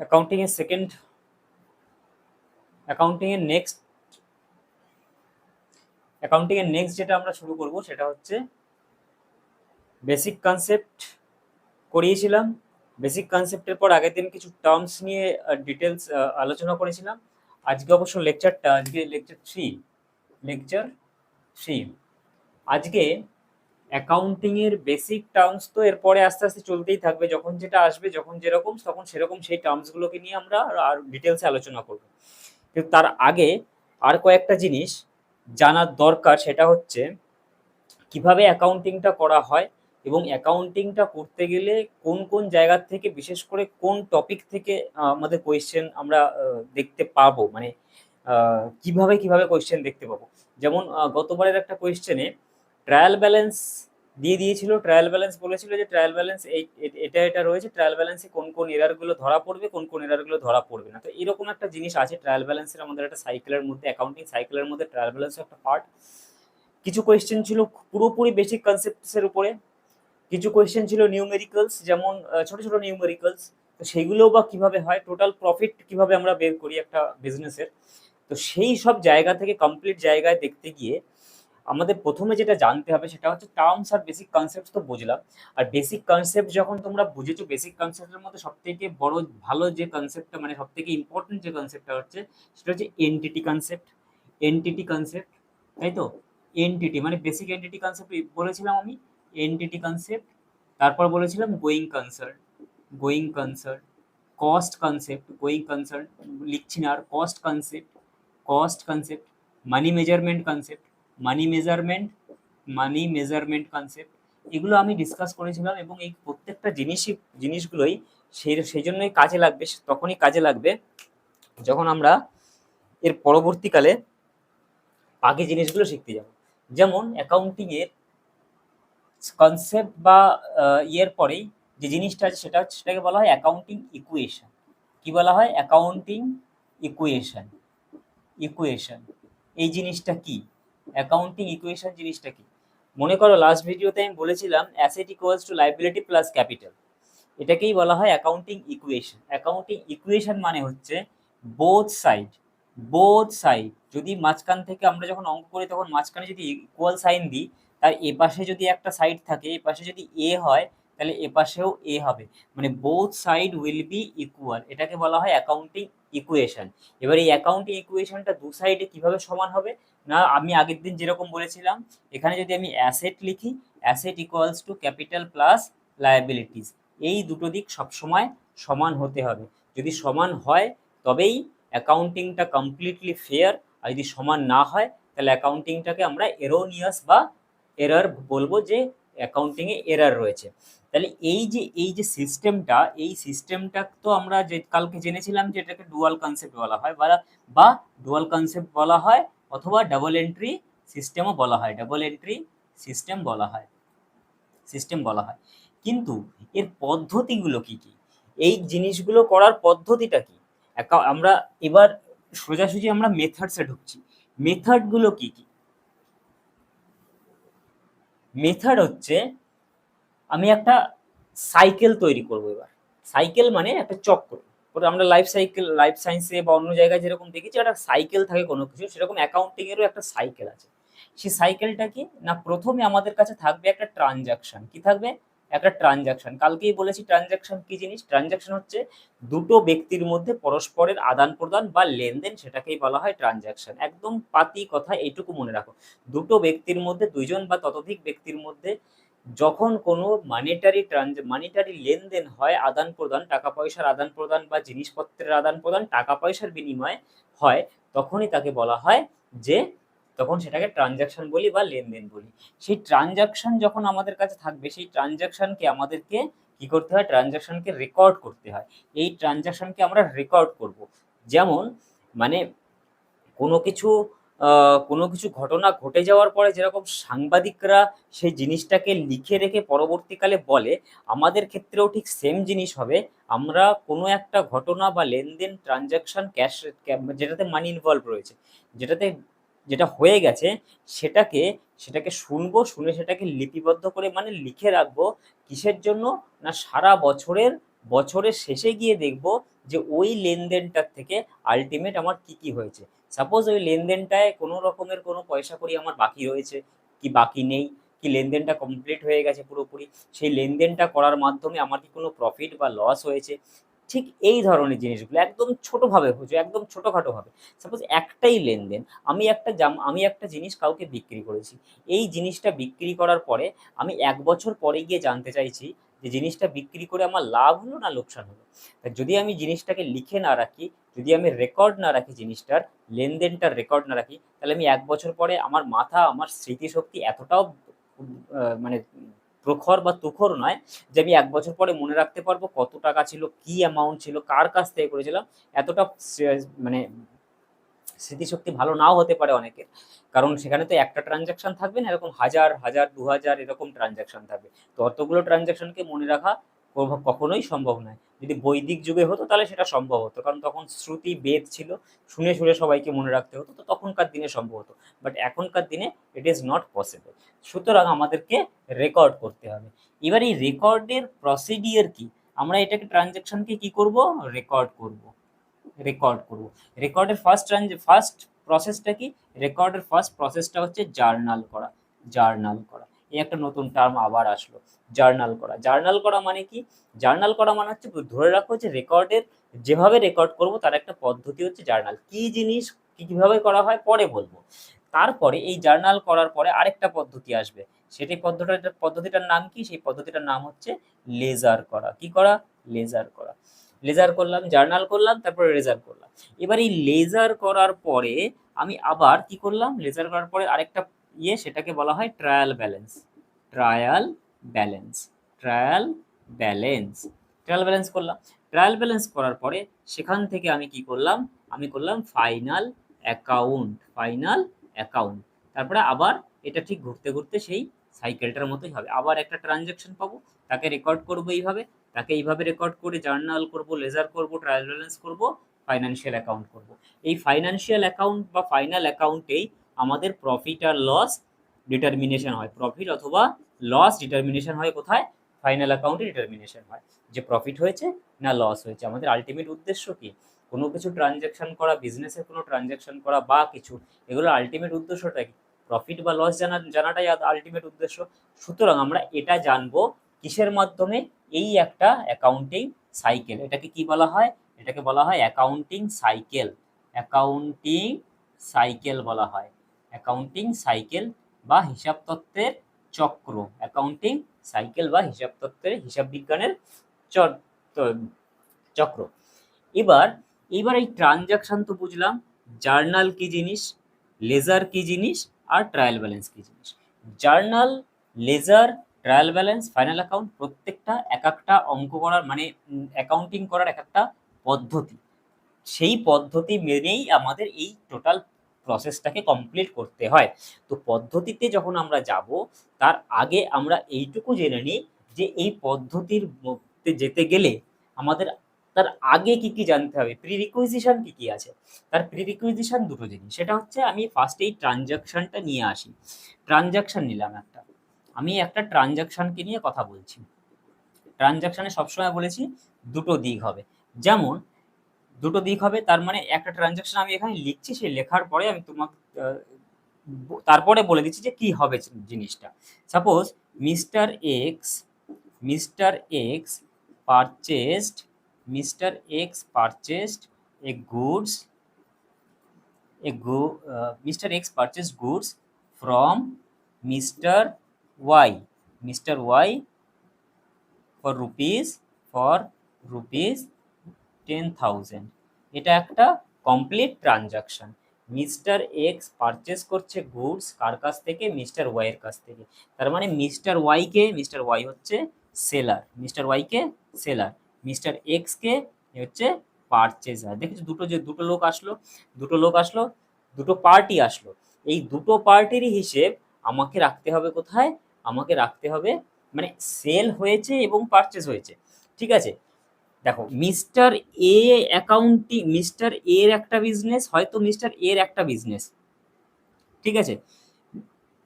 Accounting এর second accounting এর next accounting এর নেক্সট যেটা আমরা শুরু করব সেটা হচ্ছে বেসিক কনসেপ্ট করিয়েছিলাম। বেসিক কনসেপ্টের পর আগের দিন কিছু টার্মস নিয়ে ডিটেলস আলোচনা করেছিলাম। আজকে অবশ্য লেকচারটা আজকে লেকচার থ্রি লেকচার থ্রি আজকে অ্যাকাউন্টিং এর বেসিক টার্মস তো এরপরে আস্তে আস্তে চলতেই থাকবে। যখন যেটা আসবে, যখন যেরকম, তখন সেরকম সেই টার্মসগুলোকে নিয়ে আমরা আর ডিটেলসে আলোচনা করব। কিন্তু তার আগে আর কয়েকটা জিনিস জানার দরকার, সেটা হচ্ছে কীভাবে অ্যাকাউন্টিংটা করা হয় এবং অ্যাকাউন্টিংটা করতে গেলে কোন কোন জায়গা থেকে, বিশেষ করে কোন টপিক থেকে আমাদের কোয়েশ্চেন আমরা দেখতে পাবো? মানে কীভাবে কীভাবে কোয়েশ্চেন দেখতে পাবো? যেমন গতবারের একটা কোয়েশ্চেনে ট্রায়াল ব্যালেন্স দিয়ে দিয়েছিল ট্রায়াল ব্যালেন্স বলেছিল যে ট্রায়াল ব্যালেন্স এই এটা এটা রয়েছে ট্রায়াল ব্যালেন্সে কোন কোন এরারগুলো ধরা পড়বে, কোন কোন এরারগুলো ধরা পড়বে না। তো এরকম একটা জিনিস আছে ট্রায়াল ব্যালেন্সের আমাদের একটা সাইকেলের মধ্যে অ্যাকাউন্টিং সাইকেলের মধ্যে ট্রায়াল ব্যালেন্সও একটা পার্ট কিছু কোয়েশ্চেন ছিল পুরোপুরি বেসিক কনসেপ্টসের উপরে, কিছু কোয়েশ্চেন ছিল নিউমেরিক্যালস যেমন ছোট ছোট নিউমেরিক্যালস তো সেইগুলোও বা কীভাবে হয় টোটাল প্রফিট কীভাবে আমরা বের করি একটা বিজনেসের তো সেই সব জায়গা থেকে কমপ্লিট জায়গায় দেখতে গিয়ে আমাদের প্রথমে যেটা জানতে হবে সেটা হচ্ছে টার্মস আর বেসিক কনসেপ্ট তো বুঝলাম। আর বেসিক কনসেপ্ট যখন তোমরা বুঝেছ বেসিক কনসেপ্টের মধ্যে সব থেকে বড় ভালো যে কনসেপ্টটা মানে সব থেকে ইম্পর্টেন্ট যে কনসেপ্টটা হচ্ছে, সেটা হচ্ছে এনটিটি কনসেপ্ট এনটিটি কনসেপ্ট তাই তো? এনটিটি মানে বেসিক এনটিটি কনসেপ্ট বলেছিলাম আমি। এনটিটি কনসেপ্ট তারপর বলেছিলাম going concern going concern cost concept going concern লিখছি না আর cost concept cost concept money measurement concept money measurement money measurement concept এগুলো আমি ডিসকাস করেছিলাম এবং এই প্রত্যেকটা জিনিসই, জিনিসগুলোই সেই সেই জন্যই কাজে লাগবে তখনই কাজে লাগবে যখন আমরা এর পরবর্তীকালে বাকি জিনিসগুলো শিখতে যাব। যেমন অ্যাকাউন্টিংয়ের কনসেপ্ট বা ইয়ের পরেই যে জিনিসটা আছে সেটা সেটাকে বলা হয় অ্যাকাউন্টিং ইকুয়েশন কি বলা হয়? অ্যাকাউন্টিং ইকুয়েশন ইকুয়েশন এই জিনিসটা কি? অ্যাকাউন্টিং ইকুয়েশন জিনিসটা কি? মনে করো লাস্ট ভিডিওতে আমি বলেছিলাম asset equals to liability plus capital এটাকেই বলা হয় অ্যাকাউন্টিং ইকুয়েশন অ্যাকাউন্টিং ইকুয়েশন মানে হচ্ছে বোথ সাইড বোথ সাইড যদি মাঝখান থেকে আমরা যখন অঙ্ক করি, তখন মাঝখানে যদি ইকুয়াল সাইন দিই, তার এ পাশে যদি একটা সাইড থাকে এ পাশে যদি এ হয় তাহলে এপাশেও এ হবে। মানে both side will be equal এটাকে বলা হয় অ্যাকাউন্টিং ইকুয়েশন এবার এই অ্যাকাউন্টিং ইকুয়েশনটা দু সাইডে কীভাবে সমান হবে? না, আমি আগের দিন যেরকম বলেছিলাম, এখানে যদি আমি অ্যাসেট লিখি asset equals to capital plus liabilities এই দুটো দিক সবসময় সমান হতে হবে। যদি সমান হয়, তবেই অ্যাকাউন্টিংটা কমপ্লিটলি ফেয়ার আর যদি সমান না হয়, তাহলে অ্যাকাউন্টিংটাকে আমরা এরোনিয়াস বা এরার বলব যে অ্যাকাউন্টিংয়ে এরার রয়েছে। তাহলে এই যে এই যে সিস্টেমটা এই সিস্টেমটা তো আমরা যে, কালকে জেনেছিলাম যে এটাকে ডুয়াল কনসেপ্ট বলা হয়, বা ডুয়াল কনসেপ্ট বলা হয়, অথবা ডাবল এন্ট্রি সিস্টেমও বলা হয় ডাবল এন্ট্রি সিস্টেম বলা হয় সিস্টেম বলা হয়। কিন্তু এর পদ্ধতিগুলো কি কি? এই জিনিসগুলো করার পদ্ধতিটা কি? আমরা এবার সোজাসুজি আমরা মেথডসে ঢুকছি। মেথডগুলো কি কি? মেথড হচ্ছে আমি একটা সাইকেল তৈরি করব এবার। সাইকেল মানে একটা চক্র। ওটা আমরা লাইফ সাইকেল লাইফ সায়েন্সে বা অন্য জায়গায় যেরকম দেখেছি, একটা সাইকেল থাকে কোনো কিছু, সেরকম অ্যাকাউন্টিংয়েরও একটা সাইকেল আছে। সেই সাইকেলটা কি? না, প্রথমে আমাদের কাছে থাকবে একটা ট্রানজাকশন কি থাকবে? একটা ট্রানজাকশন কালকেই বলেছি ট্রানজাকশন কি জিনিস? ট্রানজাকশন হচ্ছে দুটো ব্যক্তির মধ্যে পরস্পরের আদান প্রদান বা লেনদেন সেটাকেই বলা হয় ট্রানজাকশন একদম পাতি কথা এইটুকু মনে রাখো। দুটো ব্যক্তির মধ্যে, দুইজন বা ততোধিক ব্যক্তির মধ্যে যখন কোনো মানিটারি ট্রানজ মানিটারি লেনদেন হয়, আদান প্রদান, টাকা পয়সার আদান প্রদান বা জিনিসপত্রের আদান প্রদান, টাকা পয়সার বিনিময়ে হয়, তখনই তাকে বলা হয় যে তখন সেটাকে ট্রানজাকশন বলি বা লেনদেন বলি। সেই ট্রানজাকশন যখন আমাদের কাছে থাকবে, সেই ট্রানজাকশনকে আমাদেরকে কি করতে হয়? ট্রানজাকশনকে রেকর্ড করতে হয়। এই ট্রানজাকশনকে আমরা রেকর্ড করব। যেমন মানে কোনো কিছু কোনো কিছু ঘটনা ঘটে যাওয়ার পরে যেরকম সাংবাদিকরা সেই জিনিসটাকে লিখে রেখে পরবর্তীকালে বলে, আমাদের ক্ষেত্রেও ঠিক সেম জিনিস হবে। আমরা কোনো একটা ঘটনা বা লেনদেন ট্রানজাকশন ক্যাশ যেটাতে মানি ইনভলভ রয়েছে, যেটাতে যেটা হয়ে গেছে, সেটাকে সেটাকে শুনব, শুনে সেটাকে লিপিবদ্ধ করে মানে লিখে রাখব কিসের জন্য? না, সারা বছরের বছরের শেষে গিয়ে দেখব যে ওই লেনদেনটার থেকে আলটিমেট আমার কি কি হয়েছে। সাপোজ ওই লেনদেনটায় কোনো রকমের কোনো পয়সা করি আমার বাকি রয়েছে, কি বাকি নেই, কি লেনদেনটা কমপ্লিট হয়ে গেছে পুরোপুরি, সেই লেনদেনটা করার মাধ্যমে আমার কি কোনো প্রফিট বা লস হয়েছে ঠিক এই ধরনের জিনিসগুলো একদম ছোটোভাবে হচ্ছে একদম ছোটোখাটোভাবে সাপোজ একটাই লেনদেন, আমি একটা জাম, আমি একটা জিনিস কাউকে বিক্রি করেছি। এই জিনিসটা বিক্রি করার পরে আমি এক বছর পরে গিয়ে জানতে চাইছি যে জিনিসটা বিক্রি করে আমার লাভ হলো না লোকসান হলো। যদি আমি জিনিসটাকে লিখে না রাখি, যদি আমি রেকর্ড না রাখি জিনিসটার, লেনদেনটার রেকর্ড না রাখি, তাহলে আমি এক বছর পরে আমার মাথা, আমার স্মৃতিশক্তি এতটাও মানে প্রখর বা তুখর নয় যে আমি এক বছর পরে মনে রাখতে পারব কত টাকা ছিল, কি অ্যামাউন্ট ছিল, কার কাছ থেকে করেছিলাম, এতটা মানে স্মৃতিশক্তি ভালো নাও হতে পারে অনেকের। কারণ সেখানে তো একটা ট্রানজ্যাকশন থাকবে না, এরকম হাজার হাজার দু হাজার এরকম ট্রানজ্যাকশন থাকবে। তো অতগুলো ট্রানজ্যাকশনকে মনে রাখা কখনোই সম্ভব নয়। যদি বৈদিক যুগে হতো, তাহলে সেটা সম্ভব হতো। কারণ তখন শ্রুতি বেদ ছিল, শুনে শুনে সবাইকে মনে রাখতে হতো, তো তখনকার দিনে সম্ভব হতো। বাট এখনকার দিনে ইট ইজ নট পসিবল সুতরাং আমাদেরকে রেকর্ড করতে হবে। এবার এই রেকর্ডের প্রসিডিওর কি? আমরা এটাকে ট্রানজ্যাকশনকে কি করব? রেকর্ড করব। রেকর্ড করব। রেকর্ডের ফার্স্ট ফার্স্ট প্রসেসটা কি? রেকর্ডের ফার্স্ট প্রসেসটা হচ্ছে জার্নাল করা। জার্নাল করা। এই একটা নতুন টার্ম আবার আসলো জার্নাল করা। জার্নাল করা মানে কি? জার্নাল করা মানে হচ্ছে, ধরে রাখো যে রেকর্ডের যেভাবে রেকর্ড করব, তার একটা পদ্ধতি হচ্ছে জার্নাল কি জিনিস, কি কীভাবে করা হয়, পরে বলব। তারপরে এই জার্নাল করার পরে আরেকটা পদ্ধতি আসবে। সেটি পদ্ধতিটা, পদ্ধতিটার নাম কি? সেই পদ্ধতিটার নাম হচ্ছে লেজার করা। কি করা? লেজার করা। লেজার করলাম জার্নাল করলাম, তারপরে রেজার করলাম। এবার এই লেজার করার পরে আমি আবার কি করলাম? লেজার করার পরে আরেকটা ইয়ে সেটাকে বলা হয় trial balance trial balance trial balance trial balance করলাম। ট্রায়াল ব্যালেন্স করার পরে সেখান থেকে আমি কি করলাম? আমি করলাম ফাইনাল অ্যাকাউন্ট ফাইনাল অ্যাকাউন্ট তারপরে আবার এটা ঠিক ঘুরতে ঘুরতে সেই সাইকেলটার মতোই হবে। আবার একটা ট্রানজ্যাকশন পাবো। তাকে রেকর্ড করব এইভাবে। তাকে এইভাবে রেকর্ড করে জার্নাল করব লেজার করব ট্রায়াল ব্যালেন্স করব ফাইনান্সিয়াল অ্যাকাউন্ট করব। এই ফাইনান্সিয়াল অ্যাকাউন্ট বা ফাইনাল অ্যাকাউন্টেই আমাদের প্রফিট আর লস ডিটারমিনেশন হয়। প্রফিট অথবা লস ডিটারমিনেশন হয় কোথায়? ফাইনাল অ্যাকাউন্টে ডিটারমিনেশন হয়। যে প্রফিট হয়েছে না লস হয়েছে। আমাদের আলটিমেট উদ্দেশ্য কি? কোনো কিছু ট্রানজ্যাকশন করা বিজনেসের কোনো ট্রানজ্যাকশন করা বা কিছু এগুলো আলটিমেট উদ্দেশ্যটা কি? প্রফিট বা লস জানা, জানাটাই আলটিমেট উদ্দেশ্য। সুতরাং আমরা এটা জানব কিসের মাধ্যমে এই একটা অ্যাকাউন্টিং সাইকেল এটাকে কি বলা হয়? এটাকে বলা হয় অ্যাকাউন্টিং সাইকেল অ্যাকাউন্টিং সাইকেল বলা হয়। অ্যাকাউন্টিং সাইকেল বা হিসাব তত্ত্বের চক্র। অ্যাকাউন্টিং সাইকেল বা হিসাব তত্ত্বের হিসাব বিজ্ঞানের চক্র। এবার এবার এই ট্রানজাকশন তো বুঝলাম জার্নাল কি জিনিস লেজার কি জিনিস, আর ট্রায়াল ব্যালেন্স কি জিনিস। Journal ledger trial balance final account প্রত্যেকটা এক একটা অঙ্ক করার মানে অ্যাকাউন্টিং করার এক একটা পদ্ধতি। সেই পদ্ধতি মেনেই আমাদের এই টোটাল প্রসেসটাকে কমপ্লিট করতে হয়। তো পদ্ধতিতে যখন আমরা যাব, তার আগে আমরা এইটুকু জেনে নিই যে এই পদ্ধতির মধ্যে যেতে গেলে আমাদের, তার আগে কি কি জানতে হবে? প্রি রিকুইজিশন কি কি আছে? তার প্রি রিকুইজিশন দুটো জিনিস। সেটা হচ্ছে আমি ফার্স্ট এই ট্রানজাকশনটা নিয়ে আসি। ট্রানজাকশন নিলাম একটা। আমি একটা ট্রানজাকশনকে নিয়ে কথা বলছি। ট্রানজাকশনে সবসময় বলেছি দুটো দিক হবে। যেমন দুটো দিক হবে। তার মানে একটা ট্রানজাকশন আমি এখানে লিখছি, সেই লেখার পরে আমি তোমাকে তারপরে বলে দিচ্ছি যে কি হবে জিনিসটা। Suppose mister X mister X purchased mister X purchased a goods a go mister X x goods from mister Y mister Y for rupees for for rupees 10000 এটা একটা complete transaction mister X purchase করছে goods কার কাছ থেকে? Mister Y এর কাছ থেকে। তার মানে মিস্টার ওয়াই কে মিস্টার ওয়াই হচ্ছে সেলার মিস্টার ওয়াই কে সেলার মিস্টার এক্স কে হচ্ছে পারচেজার দেখেছ দুটো যে দুটো লোক আসলো? দুটো লোক আসলো, দুটো পার্টি আসলো। এই দুটো পার্টিরই হিসেব আমাকে রাখতে হবে কোথায়? আমাকে রাখতে হবে মানে সেল হয়েছে এবং পারচেজ হয়েছে। ঠিক আছে? দেখো মিস্টার এ অ্যাকাউন্টিং মিস্টার এর একটা বিজনেস হয়তো মিস্টার এর একটা বিজনেস ঠিক আছে?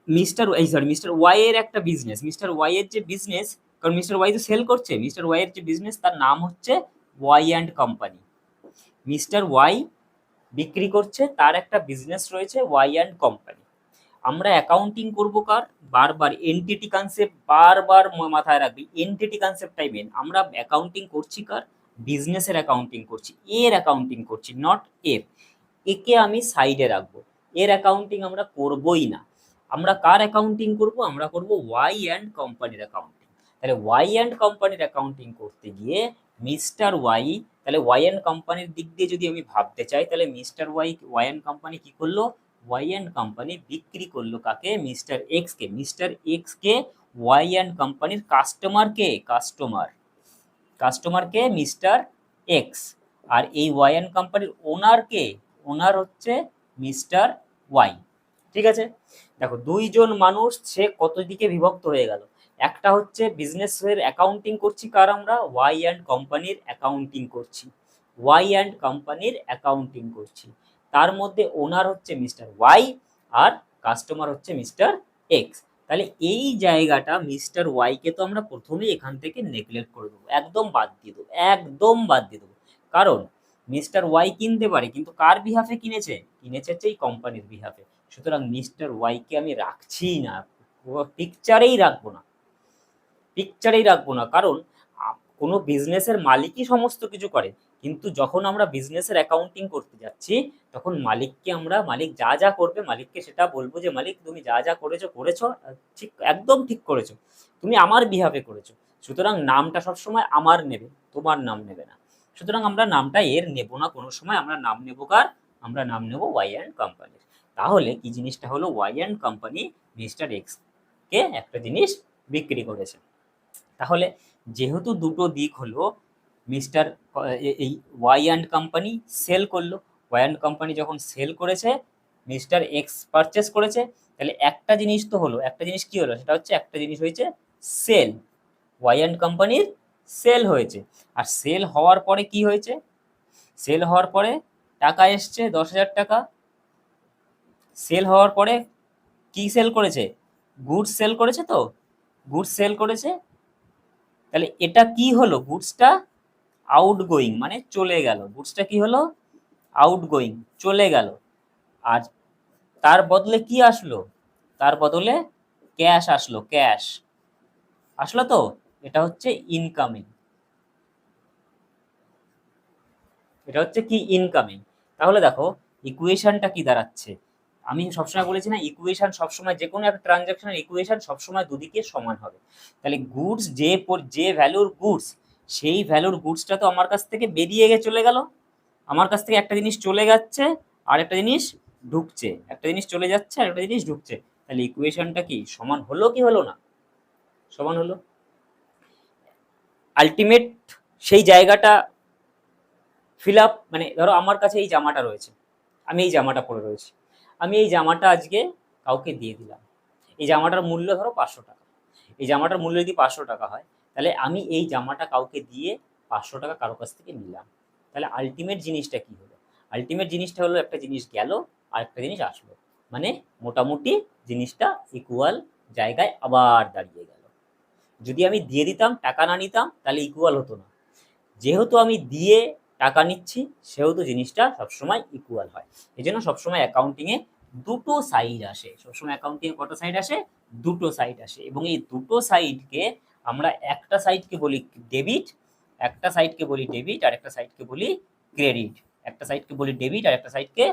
মিস্টার এই সরি মিস্টার ওয়াই এর একটা বিজনেস মিস্টার ওয়াই এর যে বিজনেস কারণ মিস্টার ওয়াই তো সেল করছে মিস্টার ওয়াইয়ের যে বিজনেস তার নাম হচ্ছে Y and company mister Y বিক্রি করছে, তার একটা বিজনেস রয়েছে ওয়াই অ্যান্ড কোম্পানি আমরা অ্যাকাউন্টিং করব কার? বারবার এনটিটি কনসেপ্ট বারবার মাথায় রাখবি। এনটিটি কনসেপ্টটাই মেন আমরা অ্যাকাউন্টিং করছি কার? বিজনেসের অ্যাকাউন্টিং করছি। এর অ্যাকাউন্টিং করছি নট এর। একে আমি সাইডে রাখব। এর অ্যাকাউন্টিং আমরা করবই না। আমরা কার অ্যাকাউন্টিং করব? আমরা করব ওয়াই অ্যান্ড কোম্পানির অ্যাকাউন্টিং তাহলে ওয়াই অ্যান্ড কোম্পানির অ্যাকাউন্টিং করতে গিয়ে মিস্টার ওয়াই তাহলে ওয়াই অ্যান্ড কোম্পানির দিক দিয়ে যদি আমি ভাবতে চাই, তাহলে mister Y Y and company কি করল? ওয়াই অ্যান্ড কোম্পানি বিক্রি করল কাকে? মিস্টার এক্স কে। মিস্টার এক্স কে ওয়াই অ্যান্ড কোম্পানির কাস্টমার কে? কাস্টমার কাস্টমার কে? মিস্টার এক্স আর এই ওয়াই অ্যান্ড কোম্পানির ওনার কে? ওনার হচ্ছে মিস্টার ওয়াই ঠিক আছে? দেখো, দুইজন মানুষ, সে কত দিকে বিভক্ত হয়ে গেল? একটা হচ্ছে বিজনেসের অ্যাকাউন্টিং করছি কার আমরা? ওয়াই অ্যান্ড কোম্পানির অ্যাকাউন্টিং করছি। ওয়াই অ্যান্ড কোম্পানির অ্যাকাউন্টিং করছি। তার মধ্যে ওনার হচ্ছে মিস্টার ওয়াই আর কাস্টমার হচ্ছে মিস্টার এক্স তাহলে এই জায়গাটা মিস্টার ওয়াইকে তো আমরা প্রথমেই এখান থেকে নেগলেক্ট করে দেবো, একদম বাদ দিয়ে দেবো, একদম বাদ দিয়ে দেবো। কারণ মিস্টার ওয়াই কিনতে পারে, কিন্তু কার বিহাফে কিনেছে? কিনেছে হচ্ছে এই কোম্পানির বিহাফে সুতরাং মিস্টার ওয়াইকে আমি রাখছি না পিকচারেই রাখব না। পিকচারেই রাখব না, কারণ কোনো বিজনেসের মালিকই সমস্ত কিছু করে। কিন্তু যখন আমরা বিজনেসের অ্যাকাউন্টিং করতে যাচ্ছি, তখন মালিককে আমরা, মালিক যা যা করবে, মালিককে সেটা বলব যে, মালিক, তুমি যা যা করেছ করেছ ঠিক, একদম ঠিক করেছ। তুমি আমার বিহাফে করেছ। সুতরাং নামটা সবসময় আমার নেবে, তোমার নাম নেবে না। সুতরাং আমরা নামটা এর নেব না, কোনো সময় আমরা নাম নেব কার? আমরা নাম নেব ওয়াই অ্যান্ড কোম্পানির তাহলে কি জিনিসটা হলো? Y and company mister X কে একটা জিনিস বিক্রি করেছে। তাহলে যেহেতু দুটো দিক হলো মিস্টার এই ওয়াই অ্যান্ড কোম্পানি সেল করল। ওয়াই অ্যান্ড কোম্পানি যখন সেল করেছে, মিস্টার এক্স পারচেস করেছে, তাহলে একটা জিনিস তো হলো, একটা জিনিস কি হলো? সেটা হচ্ছে একটা জিনিস হয়েছে সেল ওয়াই অ্যান্ড কোম্পানির সেল হয়েছে। আর সেল হওয়ার পরে কি হয়েছে? সেল হওয়ার পরে টাকা এসছে দশ হাজার টাকা। সেল হওয়ার পরে কি সেল করেছে? গুডস সেল করেছে তো? গুডস সেল করেছে। তাহলে এটা কি হলো? গুডসটা আউট গোয়িং মানে চলে গেল। গুডসটা কি হলো? আউট গোয়িং চলে গেল। আর তার বদলে কি আসলো? তার বদলে ক্যাশ আসলো ক্যাশ আসলো তো? এটা হচ্ছে ইনকামিং এটা হচ্ছে কি ইনকামিং তাহলে দেখো ইকুয়েশনটা কি দাঁড়াচ্ছে? আমি সবসময় বলেছি না ইকুয়েশন সবসময় যে কোনো একটা ট্রানজাকশনের ইকুয়েশন সবসময় দুদিকে সমান হবে। তাহলে গুডস যে যে ভ্যালুর গুডস সেই ভ্যালুর গুডসটা তো আমার কাছ থেকে বেরিয়ে গিয়ে চলে গেল। আমার কাছ থেকে একটা জিনিস চলে যাচ্ছে, আর একটা জিনিস ঢুকছে। একটা জিনিস চলে যাচ্ছে, আর একটা জিনিস ঢুকছে। তাহলে ইকুয়েশনটা কি সমান হলো কি হলো না? সমান হলো। আলটিমেট সেই জায়গাটা ফিল আপ মানে ধরো আমার কাছে এই জামাটা রয়েছে। আমি এই জামাটা পরে রয়েছি। আমি এই জামাটা আজকে কাউকে দিয়ে দিলাম। এই জামাটার মূল্য ধরো পাঁচশো টাকা। এই জামাটার মূল্য যদি পাঁচশো টাকা হয় তাহলে আমি এই জামাটা কাউকে দিয়ে পাঁচশো টাকা কারও কাছ থেকে নিলাম। তাহলে আলটিমেট জিনিসটা কি হলো? আলটিমেট জিনিসটা হলো একটা জিনিস গেল আর একটা জিনিস আসলো। মানে মোটামুটি জিনিসটা ইকুয়াল জায়গায় আবার দাঁড়িয়ে গেল। যদি আমি দিয়ে দিতাম, টাকা না নিতাম, তাহলে ইকুয়াল হতো না। যেহেতু আমি দিয়ে টাকা নিচ্ছি, সেহেতু জিনিসটা সবসময় ইকুয়াল হয়। এই জন্য সবসময় অ্যাকাউন্টিংয়ে দুটো সাইড আসে। সবসময় অ্যাকাউন্টিংয়ে কত সাইড আসে? দুটো সাইড আসে। এবং এই দুটো সাইডকে আমরা একটা সাইডকে বলি ডেবিট একটা সাইডকে বলি ডেবিট আর একটা সাইডকে বলি ক্রেডিট একটা সাইডকে বলি ডেবিট আর একটা সাইডকে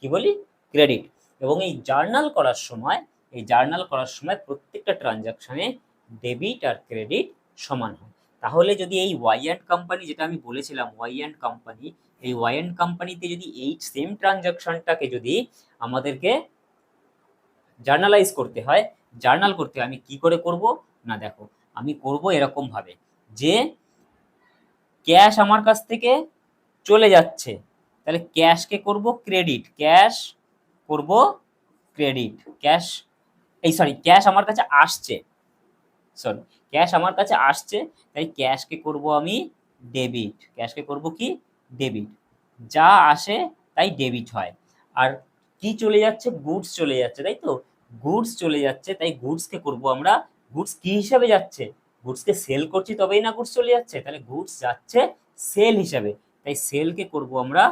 কি বলি ক্রেডিট এবং এই জার্নাল করার সময়, এই জার্নাল করার সময় প্রত্যেকটা ট্রানজাকশানে ডেবিট আর ক্রেডিট সমান হয়। তাহলে যদি এই ওয়াই অ্যান্ড কোম্পানি যেটা আমি বলেছিলাম ওয়াই অ্যান্ড কোম্পানি এই ওয়াই অ্যান্ড কোম্পানিতে যদি এই সেম ট্রানজাকশনটাকে যদি আমাদেরকে জার্নালাইজ করতে হয় জার্নাল করতে হয় আমি কি করে করব? না, দেখো আমি করব এরকম ভাবে যে ক্যাশ আমার কাছ থেকে চলে যাচ্ছে, তাহলে ক্যাশকে করব? ক্রেডিট ক্যাশ করব ক্রেডিট ক্যাশ এই সরি ক্যাশ আমার কাছে আসছে। সরি ক্যাশ আমার কাছে আসছে, তাই ক্যাশকে করব আমি ডেবিট ক্যাশকে করব কি? ডেবিট যা আসে তাই ডেবিট হয়। আর কি চলে যাচ্ছে? গুডস চলে যাচ্ছে, তাই তো? গুডস চলে যাচ্ছে, তাই গুডসকে করব আমরা গুডস কি হিসাবে যাচ্ছে? গুডসকে সেল করছি তবেই না গুডস চলে যাচ্ছে? তাহলে গুডস যাচ্ছে সেল হিসাবে। তাই সেলকে করব আমরা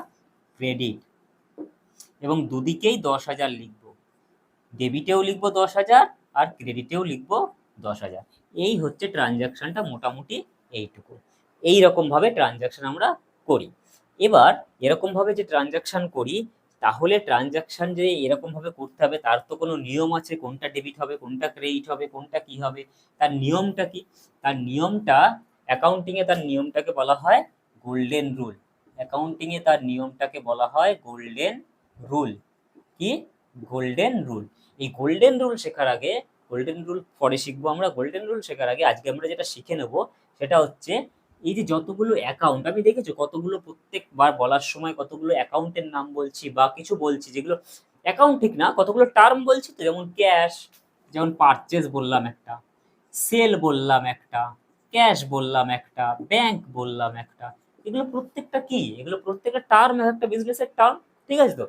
ক্রেডিট এবং দুদিকেই দশ হাজার লিখব। ডেবিটেও লিখব দশ হাজার আর ক্রেডিটেও লিখব দশ হাজার। এই হচ্ছে ট্রানজাকশনটা মোটামুটি এইটুকু। এই রকমভাবে ট্রানজাকশন আমরা করি। এবার এরকমভাবে যে ট্রানজাকশন করি তাহলে ট্রানজাকশন যে এরকমভাবে করতে হবে, তার তো কোনো নিয়ম আছে, কোনটা ডেবিট হবে, কোনটা ক্রেডিট হবে, কোনটা কি হবে, তার নিয়মটা কি? তার নিয়মটা অ্যাকাউন্টিংয়ে তার নিয়মটাকে বলা হয় গোল্ডেন রুল অ্যাকাউন্টিংয়ে তার নিয়মটাকে বলা হয় গোল্ডেন রুল কি? গোল্ডেন রুল এই গোল্ডেন রুল শেখার আগে গোল্ডেন রুল পরে শিখব আমরা গোল্ডেন রুল শেখার আগে আজকে আমরা যেটা শিখে নেব, সেটা হচ্ছে এই যে যতগুলো অ্যাকাউন্ট আমি দেখেছ কতগুলো প্রত্যেকবার বলার সময় কতগুলো অ্যাকাউন্টের নাম বলছি বা কিছু বলছি, যেগুলো অ্যাকাউন্ট ঠিক না, কতগুলো টার্ম বলছি তো, যেমন ক্যাশ যেমন পারচেজ বললাম একটা সেল বললাম একটা ক্যাশ বললাম একটা ব্যাংক বললাম একটা, এগুলো প্রত্যেকটা কি? এগুলো প্রত্যেকটা টার্ম একটা বিজনেসের টার্ম ঠিক আছে তো?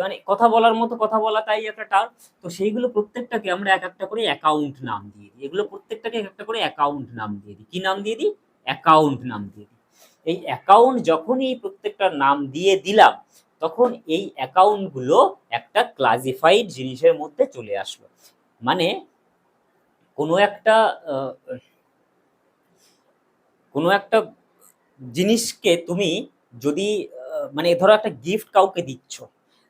মানে কথা বলার মতো কথা বলা তাই একটা টার্ম তো সেইগুলো প্রত্যেকটাকে আমরা এক একটা করে অ্যাকাউন্ট নাম দিয়ে দিই। এগুলো প্রত্যেকটাকে এক একটা করে অ্যাকাউন্ট নাম দিয়ে দিই। কি নাম দিয়ে দিই? অ্যাকাউন্ট নাম দিয়ে এই অ্যাকাউন্ট যখনই এই প্রত্যেকটার নাম দিয়ে দিলাম, তখন এই অ্যাকাউন্টগুলো একটা ক্লাসিফাইড জিনিসের মধ্যে চলে আসলো। মানে কোনো একটা কোনো একটা জিনিসকে তুমি যদি মানে ধরো একটা গিফট কাউকে দিচ্ছ,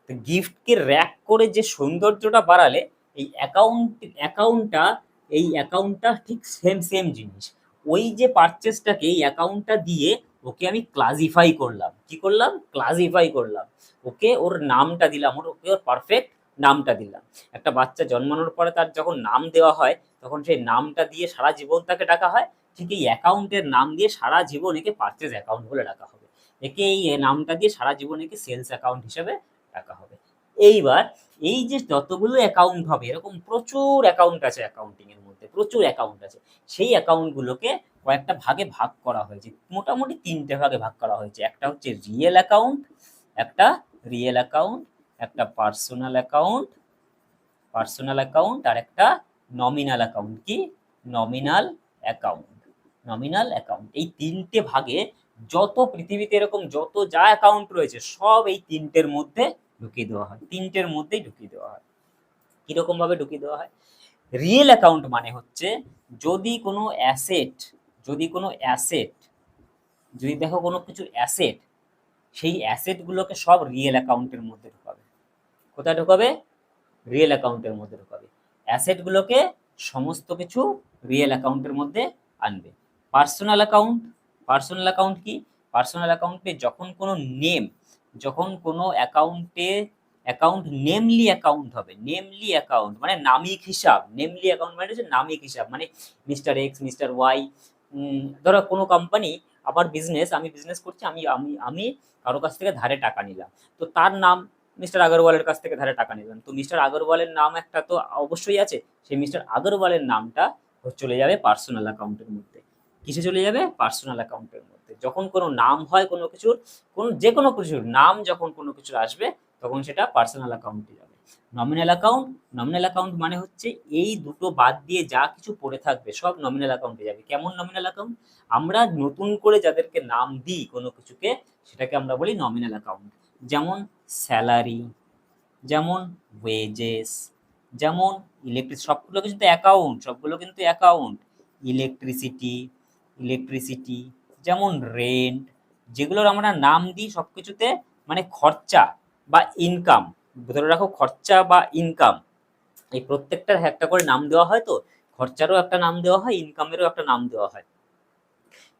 তো গিফটকে র্যাক করে যে সৌন্দর্যটা বাড়ালে, এই অ্যাকাউন্ট অ্যাকাউন্টটা এই অ্যাকাউন্টটা ঠিক সেম সেম জিনিস। ওই যে পারচেসটাকে এই অ্যাকাউন্টটা দিয়ে ওকে আমি ক্লাসিফাই করলাম। কি করলাম? ক্লাসিফাই করলাম। ওকে ওর নামটা দিলাম। ওর, ওকে ওর পারফেক্ট নামটা দিলাম। একটা বাচ্চা জন্মানোর পরে তার যখন নাম দেওয়া হয়, তখন সেই নামটা দিয়ে সারা জীবন তাকে ডাকা হয়। ঠিক এই অ্যাকাউন্টের নাম দিয়ে সারা জীবন একে পারচেস অ্যাকাউন্ট বলে ডাকা হবে। একে এই নামটা দিয়ে সারা জীবন একে সেলস অ্যাকাউন্ট হিসেবে ডাকা হবে। এইবার এই যে যতগুলো অ্যাকাউন্ট হবে, এরকম প্রচুর অ্যাকাউন্ট আছে অ্যাকাউন্টিং এর মধ্যে প্রচুর অ্যাকাউন্ট আছে। সেই অ্যাকাউন্টগুলোকে কয়েকটা ভাগে ভাগ করা হয়েছে। মোটামুটি তিনটে ভাগে ভাগ করা হয়েছে। একটা হচ্ছে রিয়েল অ্যাকাউন্ট একটা রিয়েল অ্যাকাউন্ট একটা পার্সোনাল অ্যাকাউন্ট পার্সোনাল অ্যাকাউন্ট আর একটা নমিনাল অ্যাকাউন্ট কি? নমিনাল অ্যাকাউন্ট নমিনাল অ্যাকাউন্ট এই তিনটে ভাগে যত পৃথিবীতে এরকম যত যা অ্যাকাউন্ট রয়েছে, সব এই তিনটের মধ্যে ঢুকিয়ে দেওয়া হয়। তিনটের মধ্যেই ঢুকিয়ে দেওয়া হয়। কীরকম ভাবে ঢুকিয়ে দেওয়া হয়? রিয়েল অ্যাকাউন্ট মানে হচ্ছে যদি কোনো অ্যাসেট যদি কোনো অ্যাসেট যদি দেখো কোনো কিছু অ্যাসেট সেই অ্যাসেটগুলোকে সব রিয়েল অ্যাকাউন্টের মধ্যে ঢোকাবে। কোথায় ঢোকাবে? রিয়েল অ্যাকাউন্টের মধ্যে ঢোকাবে। অ্যাসেটগুলোকে সমস্ত কিছু রিয়েল অ্যাকাউন্টের মধ্যে আনবে। পার্সোনাল অ্যাকাউন্ট পার্সোনাল অ্যাকাউন্ট কি? পার্সোনাল অ্যাকাউন্টে যখন কোনো নেম যখন কোনো অ্যাকাউন্টে অ্যাকাউন্ট নেমলি অ্যাকাউন্ট হবে নেমলি অ্যাকাউন্ট মানে নামিক হিসাব নেমলি অ্যাকাউন্ট মানে হচ্ছে নামিক হিসাব মানে মিস্টার এক্স মিস্টার ওয়াই ধরো কোনো কোম্পানি আমার বিজনেস আমি বিজনেস করছি, আমি আমি আমি কারও কাছ থেকে ধারে টাকা নিলাম, তো তার নাম মিস্টার আগরওয়ালের কাছ থেকে ধারে টাকা নিলাম, তো মিস্টার আগরওয়ালের নাম একটা তো অবশ্যই আছে, সেই মিস্টার আগরওয়ালের নামটা চলে যাবে পার্সোনাল অ্যাকাউন্টের মধ্যে, কিসে চলে যাবে? পার্সোনাল অ্যাকাউন্টের মধ্যে, যখন কোনো নাম হয় কোনো কিছুর, কোন যে কোনো কিছুর, নাম যখন কোনো কিছুর আসবে তখন সেটা পার্সোনাল অ্যাকাউন্টে যাবে। নমিনাল অ্যাকাউন্ট নমিনাল অ্যাকাউন্ট মানে হচ্ছে এই দুটো বাদ দিয়ে যা কিছু পড়ে থাকবে সব নমিনাল অ্যাকাউন্টে যাবে। কেমন নমিনাল অ্যাকাউন্ট আমরা নতুন করে যাদেরকে নাম দিই কোনো কিছুকে, সেটাকে আমরা বলি নমিনাল অ্যাকাউন্ট যেমন স্যালারি যেমন ওয়েজেস যেমন ইলেকট্রিক সবগুলো কিন্তু অ্যাকাউন্ট সবগুলো কিন্তু অ্যাকাউন্ট ইলেকট্রিসিটি ইলেকট্রিসিটি যেমন রেন্ট যেগুলোর আমরা নাম দিই সব কিছুতে মানে খরচা। বা ইনকাম ধরে রাখো খরচা বা ইনকাম এই প্রত্যেকটার একটা করে নাম দেওয়া হয় তো, খরচারও একটা নাম দেওয়া হয় ইনকামেরও একটা নাম দেওয়া হয়।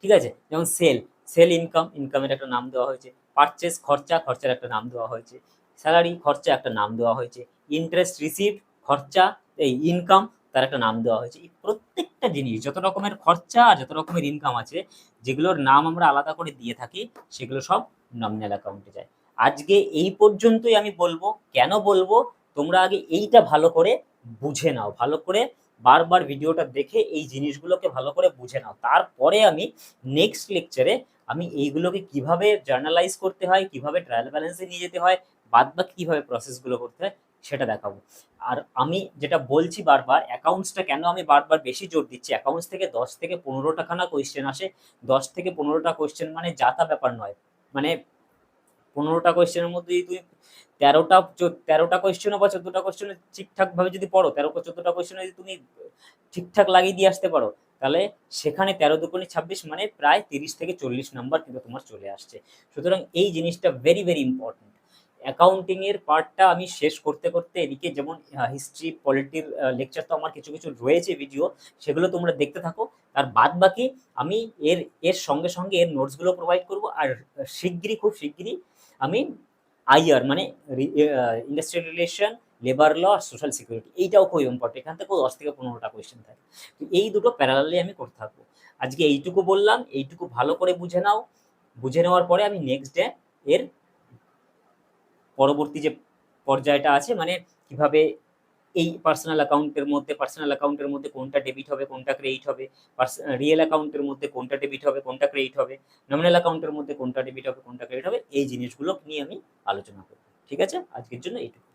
ঠিক আছে? যেমন সেল সেল ইনকাম ইনকামের একটা নাম দেওয়া হয়েছে। পারচেস খরচা, খরচার একটা নাম দেওয়া হয়েছে। স্যালারি খরচা, একটা নাম দেওয়া হয়েছে। ইন্টারেস্ট রিসিভ খরচা, এই ইনকাম তার একটা নাম দেওয়া হয়েছে। এই প্রত্যেকটা জিনিস, যত রকমের খরচা আর যত রকমের ইনকাম আছে, যেগুলোর নাম আমরা আলাদা করে দিয়ে থাকি, সেগুলো সব নমিনাল অ্যাকাউন্টে যায়। আজকে এই পর্যন্তই আমি বলব। কেন বলব? তোমরা আগে এইটা ভালো করে বুঝে নাও, ভালো করে বারবার ভিডিওটা দেখে এই জিনিসগুলোকে ভালো করে বুঝে নাও। তারপরে আমি নেক্সট লেকচারে আমি এইগুলোকে কীভাবে জার্নালাইজ করতে হয়, কীভাবে ট্রায়াল ব্যালেন্সে নিয়ে যেতে হয় বাদ বাকি কীভাবে প্রসেসগুলো করতে হয় সেটা দেখাবো। আর আমি যেটা বলছি বারবার অ্যাকাউন্টসটা কেন আমি বারবার বেশি জোর দিচ্ছি? অ্যাকাউন্টস থেকে দশ থেকে পনেরোটা খানা কোয়েশ্চেন আসে। দশ থেকে পনেরোটা কোয়েশ্চেন মানে যাতা ব্যাপার নয়। মানে পনেরোটা কোয়েশ্চেনের মধ্যে যদি তুমি তেরোটা তেরোটা কোয়েশ্চেনও বা চোদ্দোটা কোয়েশ্চেন ঠিকঠাকভাবে যদি পড়ো, তেরো চোদ্দোটা কোয়েশ্চেন যদি তুমি ঠিকঠাক লাগিয়ে দিয়ে আসতে পারো, তাহলে সেখানে তেরো দুগুণে ছাব্বিশ মানে প্রায় তিরিশ থেকে চল্লিশ নাম্বার কিন্তু তোমার চলে আসছে। সুতরাং এই জিনিসটা ভেরি ভেরি ইম্পর্টেন্ট অ্যাকাউন্টিংয়ের পার্টটা আমি শেষ করতে করতে এদিকে যেমন হিস্ট্রি পলিটির লেকচার তো আমার কিছু কিছু রয়েছে ভিডিও সেগুলো তোমরা দেখতে থাকো। আর বাদ বাকি আমি এর এর সঙ্গে সঙ্গে এর নোটসগুলো প্রোভাইড করব। আর শিগগিরই, খুব শিগগিরই আমি আইয়ার মানে industrial relation labour law social security এইটাও খুব ইম্পর্টেন্ট এখান থেকে দশ থেকে পনেরোটা কোয়েশ্চেন থাকে। তো এই দুটো প্যারালালি আমি করতে থাকব। আজকে এইটুকু বললাম, এইটুকু ভালো করে বুঝে নাও। বুঝে নেওয়ার পরে আমি নেক্সট ডে এর পরবর্তী যে পর্যায়টা আছে মানে কীভাবে এই পার্সোনাল অ্যাকাউন্টের মধ্যে পার্সোনাল অ্যাকাউন্টের মধ্যে কোনটা ডেবিট হবে, কোনটা ক্রেডিট হবে রিয়েল অ্যাকাউন্টের মধ্যে কোনটা ডেবিট হবে, কোনটা ক্রেডিট হবে নমিনাল অ্যাকাউন্টের মধ্যে কোনটা ডেবিট হবে, কোনটা ক্রেডিট হবে, এই জিনিসগুলো নিয়ে আমি আলোচনা করব। ঠিক আছে? আজকের জন্য এইটুকু